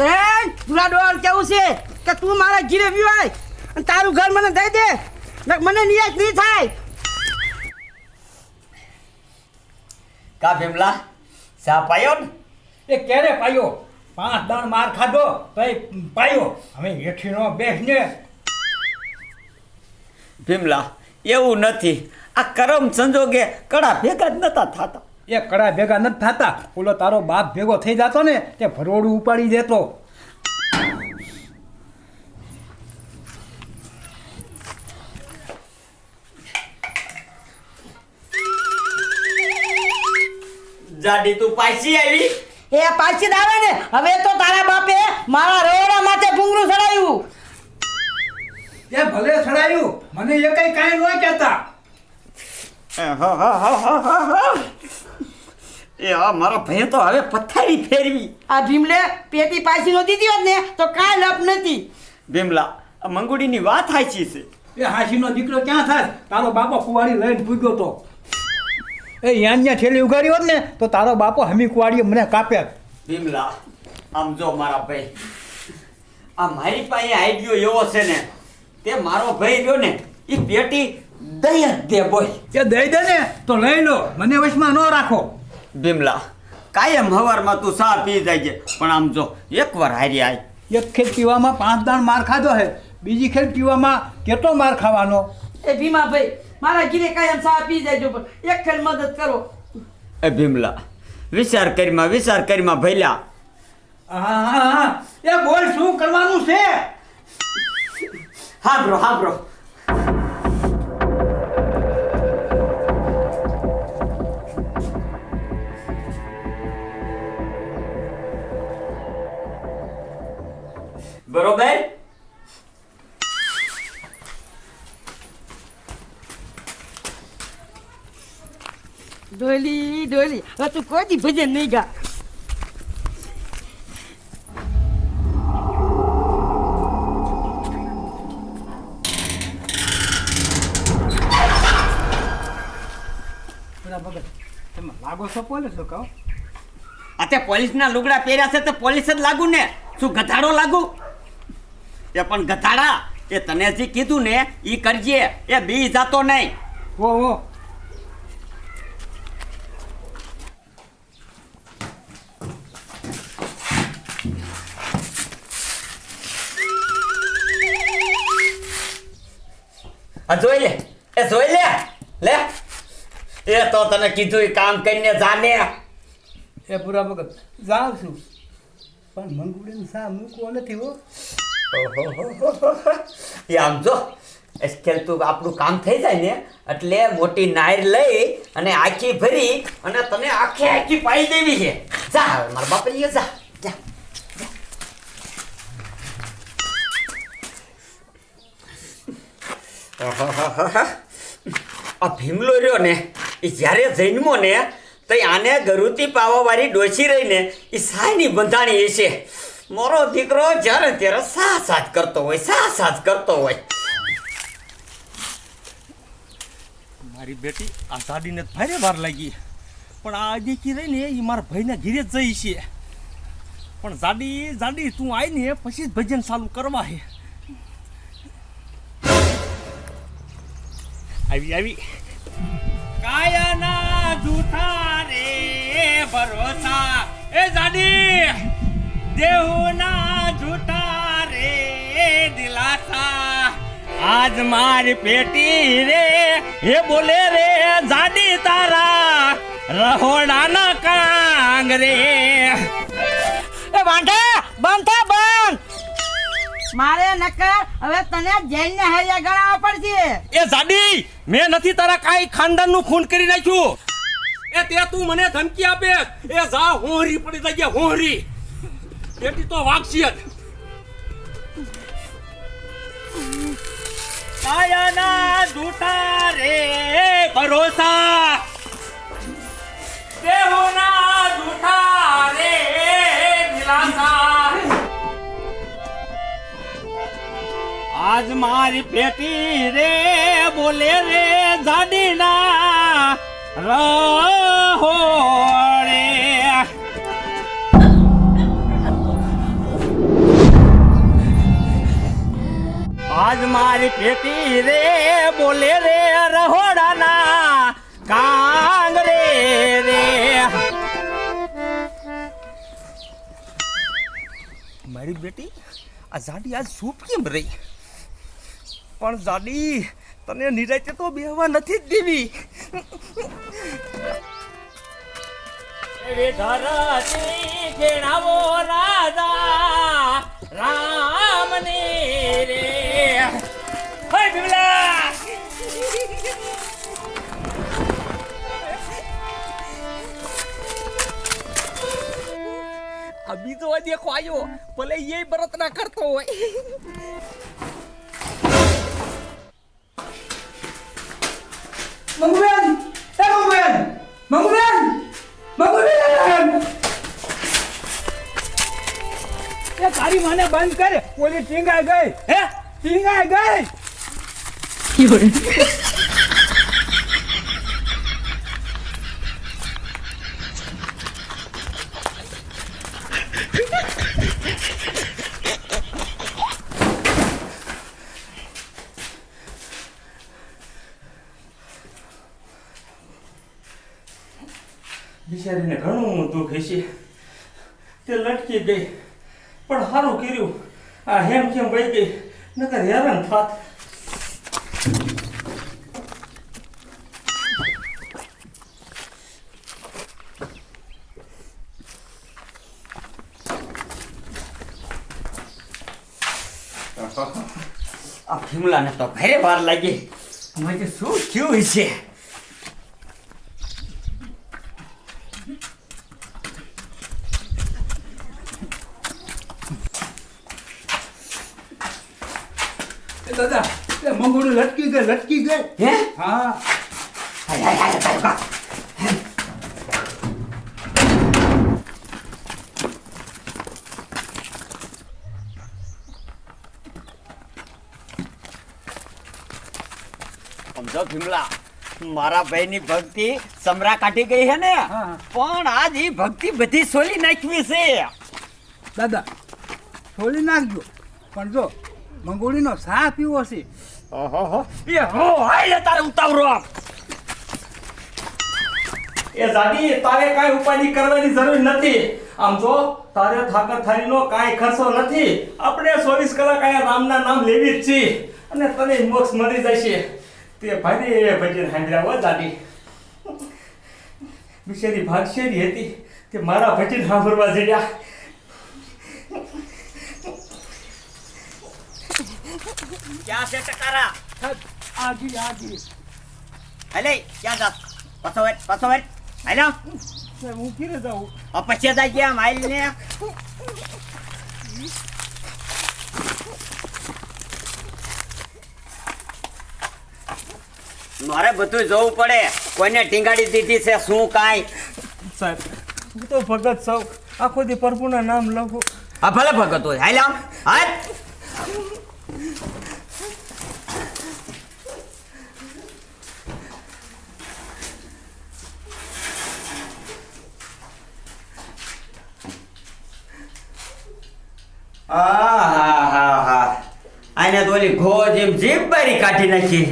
તે પૂરા ડોર કેવું છે? કે તું મારા ઘીરે પીવાય? અને તારું ઘર મને દઈ દે. મને નિયત નહીં થાય. કા ભીમલા? સા પાયો ને? એ ક્યારે પાયો? પાંચ દાણ માર ખાધો તો પાયો. હવે હેઠીનો બેસ ને ભીમલા એવું નથી. આ કરમ સંજોગે કડા ભેગા જ નતા થતા. એ કડા ભેગા નથી થતા. ઓલો તારો બાપ ભેગો થઈ જતો ને તે ભરોડું ઉપાડી દેતો. જાડી તું પાછી આવી? એ પાછી દાવે આવે ને. હવે તો તારા બાપે મારા રોડા માથે ભૂંગળું સડાયું. એ ભલે સડાયું મને એ કઈ કાંઈ ન કહેતા. એ હા મારા ભાઈ તો હવે પથારી ફેરવી. આ ભીમલે પેટી પાછી નો દીધી હોત ને તો કાંઈ લપ નથી ભીમલા આ મંગુડીની વાત હાચી છે. એ હાસીનો દીકરો ક્યાં થાય? તારો બાપો કુવાડી લઈને પૂગ્યો તો. એ યાન્યા ઠેલી ઉગાડી હોત ને તો તારો બાપો હમી કુવાડીએ મને કાપ્યા ભીમલા આમ જો મારા ભાઈ આ મારી પાસે આઈડિયો એવો છે ને તે મારો ભાઈ રહ્યો ને એ પેટી દઈ જ દે બોય એ દઈ દે ને તો લઈ લો મને વશમાં ન રાખો. ભીમલા. કાયમ હવારમાં તું સા પી જાય છે. પણ આમ જો એકવાર હારી આય. એક ખેલ પીવામાં પાંચ દાણ માર ખાધો હે. બીજી ખેલ પીવામાં કેટલો માર ખાવાનો? એ ભીમા ભાઈ મારા ઘીરે કાયમ સા પી જાય પણ એક ખેલ મદદ કરો. એ ભીમલા વિચાર કરીમાં વિચાર કરીમાં ભૈલા હા હા હા. એ બોલ શું કરવાનું છે? હા બ્રો હા બ્રો બરોબર? ડોલી ડોલી હવે તું કોઈ ભજન નહીં ગા. બરાબર તમે લાગો છો પોલીસ કહો? આ તે પોલીસના લુગડા પહેર્યા છે તો પોલીસ જ લાગુ ને? શું ગધાડો લાગુ? એ પણ ગધાડા એ તને જે કીધું ને એ કરજે. એ બી જાતો નહીં. ઓ ઓ જોઈ લે એ જોઈ લે લે. એ તો તને કીધું એ કામ કરીને જાને. એ પૂરા વખત જાઉં છું. પણ મંગુડીને સા મૂકવો નથી હો. એ આમ જો એસ્કેલ તું આપણું કામ થઈ જાય ને, એટલે મોટી નાયર લઈ અને આખી ભરી અને તને આખી આખી પાઈ દેવી છે. જા મારા બાપા લઈએ જા. જા. આ ભીમલો રહ્યો ને, એ જ્યારે જન્મો ને તો આને ગરુતી પાવાવાળી ડોસી રહીને એ સાયની બંધાણી છે. મારો દીકરો જ્યારે ત્યારે સા સાથ કરતો હોય સા સાથ કરતો હોય. મારી બેટી, આ સાડીને ભારે વાર લાગી. પણ આ દેખી રહી ને એ મારા ભાઈને ઘીરે જ જઈ છે. પણ જાડી જાડી, તું આવી ને પછી જ ભજન ચાલુ કરવા હે. આવી આવી. કાયાના જૂઠા રે, ભરોસા. એ જાડી! દેહુના જૂઠા રે દિલાસા. આજ મારી પેટી રે હે બોલે રે જાડી તારા. રહોડાના કાંગ રે. એ વાંઢા બંધ થા બંધ. મારે નકર હવે તને જેલને હરિયા ગણાવવા પડશે. એ જાડી મેં નથી તારા કાંઈ ખાનદાનનું ખૂન કરી નાખ્યું. એ તે તું મને ધમકી આપે. એ જા હોરી પડી જગ્યા હોહરી. પેટી તો વાગશી જ. કાયાના જૂઠા રે ભરોસા. દેહોના જૂઠા રે દિલાસા આજ મારી પેટી રે બોલે રે જાડીના. રહો આજ મારી પેટી રે બોલે રે રહોડાના કાંગ રે રે. મારી બેટી આ જાડી આજ સૂપ કેમ રહી? પણ જાડી તને નિરાતે તો બેહવા નથી જ દેવી. ધરતી ખેણાવો રાજા રામને રે. હે બિમલા આ બીજો દેખો આવ્યો ભલે એ બરત ના કરતો હોય. મંગુબેન! એ મંગુબેન! મંગુબેન! મંગુબેન! એ તારી મને બંધ કરે. ઓલી ટીંગાઈ ગઈ. હે? ટીંગાઈ ગઈ? બિચારીને ઘણું દુઃખ હશે તે લટકી ગઈ, પણ સારું કર્યું. આ હેમ કેમ વહી ગઈ? નકર હેરાન થાત. આ ભીમલાને તો ઘરે વાર લાગી. મને શું થયું છે દાદા મંગુડી લટકી ગઈ લટકી ગઈ હે? હા. હાય હાય હાય ભીમલા મારા ભાઈની ભક્તિ સમરા કાઢી ગઈ છે ને? પણ આજ એ ભક્તિ બધી સોલી નાખવી છે. દાદા છોડી નાખજો. પણ જો મંગોળીનો સા પીવો છે. ઓહો એ હો હાય તારે ઉતાવળો આપ એ દાદી તારે કાંઈ ઉપાધિ કરવાની જરૂર નથી. આમ જો તારે થાકર થારીનો કાંઈ ખર્ચો નથી. આપણે ચોવીસ કલાક અહીંયા રામના નામ લેવી જ છીએ અને તને મોક્ષ મળી જશે. તે ભાઈ ભજન સાંભળ્યા હો દાદી. બિચારી ભાગશેરી હતી તે મારા ભજન સાંભળવા જડ્યા. ક્યાં છે ટકારા? આજી આજી. હલે ક્યાં જા પછો વેટ પછો વેટ હાલો. હું કીરે જાઉં. પછી જાય ગયા માઇલ ને મારે બધું જોવું પડે. કોઈને ટીંગાડી દીધી છે શું કાંઈ? સાહેબ હું તો ભગત સૌ આખો દી પ્રભુના નામ લખું. હા ભલે ભગત હોય. હાલ આમ. હા. આને તો ઓલી ઘો જેમ જીભ બારી કાઢી નાખી.